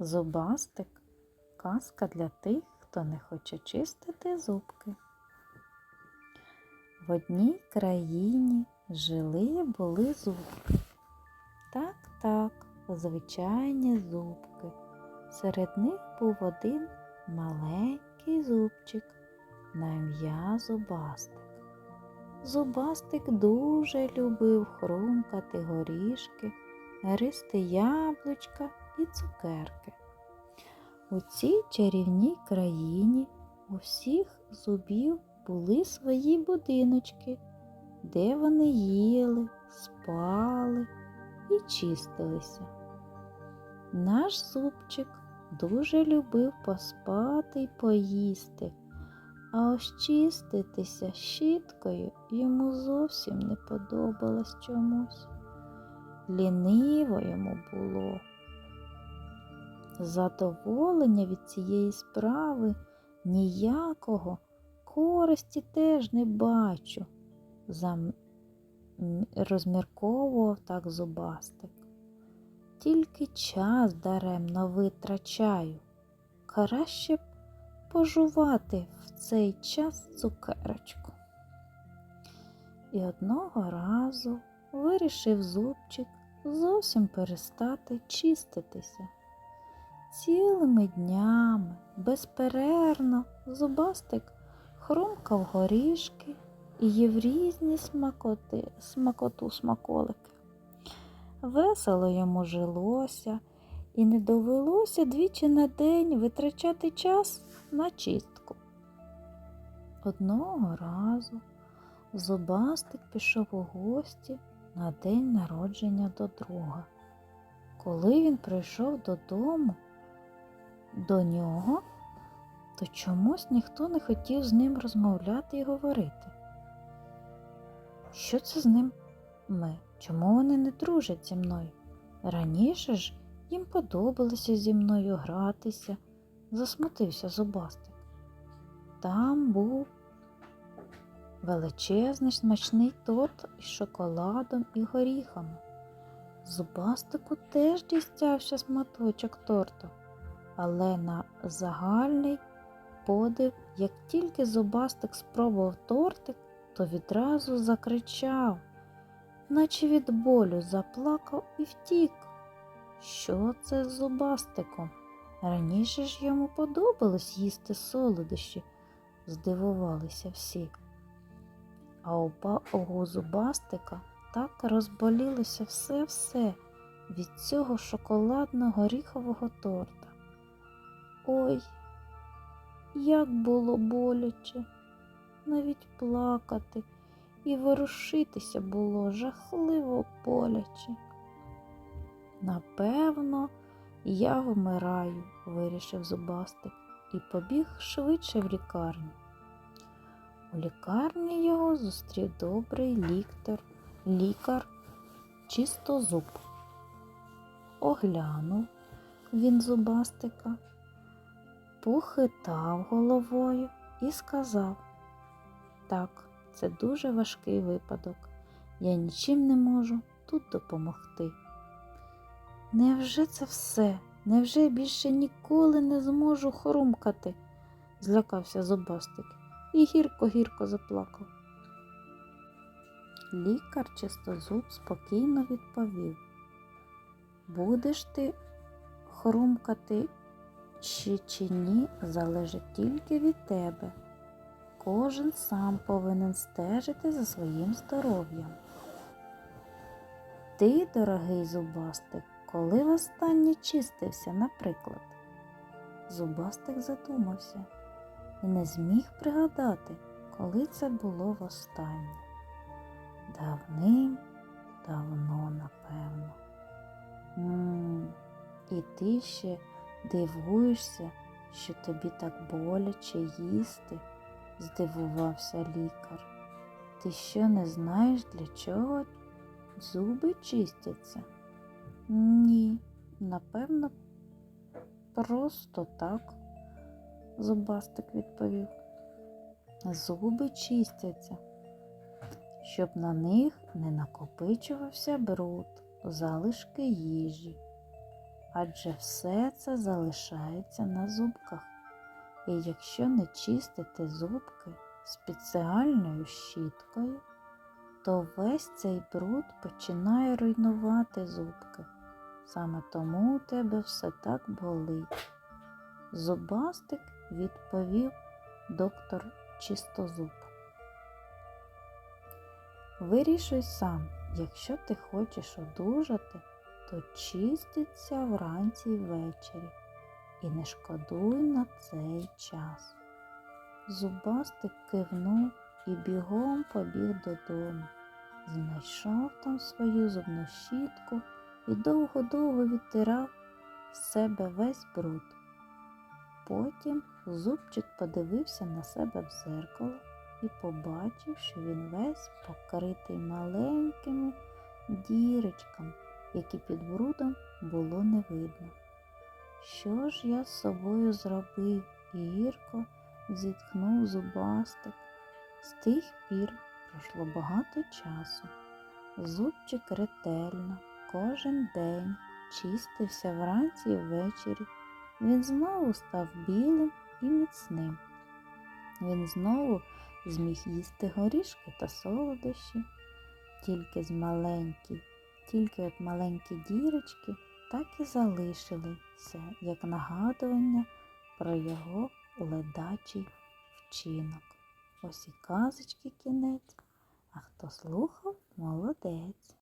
Зубастик казка для тих, хто не хоче чистити зубки. В одній країні жили були зубки. Так, так, звичайні зубки. Серед них був один маленький зубчик на ім'я Зубастик. Зубастик дуже любив хрумкати горішки, гристи яблучка і цукерки. У цій чарівній країні у всіх зубів були свої будиночки, де вони їли, спали і чистилися. Наш зубчик дуже любив поспати й поїсти, а ось чиститися щіткою йому зовсім не подобалось чомусь. Ліниво йому було. Задоволення від цієї справи ніякого користі теж не бачу, зам... розмірковував так зубастик. Тільки час даремно витрачаю. Краще б пожувати в цей час цукерочку. І одного разу вирішив зубчик зовсім перестати чиститися. Цілими днями, безперервно, зубастик хрумкав горішки і їв різні смакоти, смакоту смаколики. Весело йому жилося, і не довелося двічі на день витрачати час на чистку. Одного разу зубастик пішов у гості на день народження до друга. Коли він прийшов додому, до нього, то чомусь ніхто не хотів з ним розмовляти і говорити. Що це з ним ми? Чому вони не дружать зі мною? Раніше ж їм подобалося зі мною гратися, засмутився зубастик. Там був величезний смачний торт із шоколадом і горіхами. Зубастику теж дістявся сматочок торту, але на загальний подив, як тільки зубастик спробував тортик, то відразу закричав, наче від болю заплакав і втік. Що це з зубастиком? Раніше ж йому подобалось їсти солодощі, здивувалися всі. А у, у зубастика так розболілося все-все від цього шоколадно-горіхового торта. Ой, як було боляче, навіть плакати і ворушитися було жахливо боляче. Напевно, я вмираю, вирішив зубастик і побіг швидше в лікарню. У лікарні його зустрів добрий ліктор, лікар чистозуб. Оглянув він зубастика, похитав головою і сказав так, це дуже важкий випадок. Я нічим не можу тут допомогти. Невже це все? Невже більше ніколи не зможу хрумкати? злякався зубастик і гірко-гірко заплакав. Лікар чистозуб спокійно відповів Будеш ти хрумкати чи, чи ні, залежить тільки від тебе. Кожен сам повинен стежити за своїм здоров'ям. Ти, дорогий зубастик, коли востаннє чистився, наприклад? Зубастик задумався і не зміг пригадати, коли це було востаннє. Давним, давно, напевно. м і ти ще дивуєшся, що тобі так боляче їсти, здивувався лікар. Ти що не знаєш, для чого зуби чистяться? Ні, напевно, просто так, зубастик відповів. Зуби чистяться, щоб на них не накопичувався бруд, залишки їжі. Адже все це залишається на зубках. І якщо не чистити зубки спеціальною щіткою, то весь цей бруд починає руйнувати зубки. Саме тому у тебе все так болить. Зубастик відповів доктор Чистозуб. Вирішуй сам, якщо ти хочеш одужати, то чиститься вранці й ввечері і не шкодуй на цей час. Зубастик кивнув і бігом побіг додому. Знайшов там свою зубну щітку і довго-довго відтирав з себе весь бруд. Потім зубчик подивився на себе в зеркало і побачив, що він весь покритий маленькими дірочками, які під брудом було не видно. Що ж я з собою зробив? гірко зітхнув зубастик. З тих пір пройшло багато часу. Зубчик ретельно кожен день чистився вранці і ввечері. Він знову став білим і міцним. Він знову зміг їсти горішки та солодощі, тільки з маленькі, тільки от маленькі дірочки так і залишилися, як нагадування про його ледачий вчинок. Ось і казочки кінець, а хто слухав, молодець.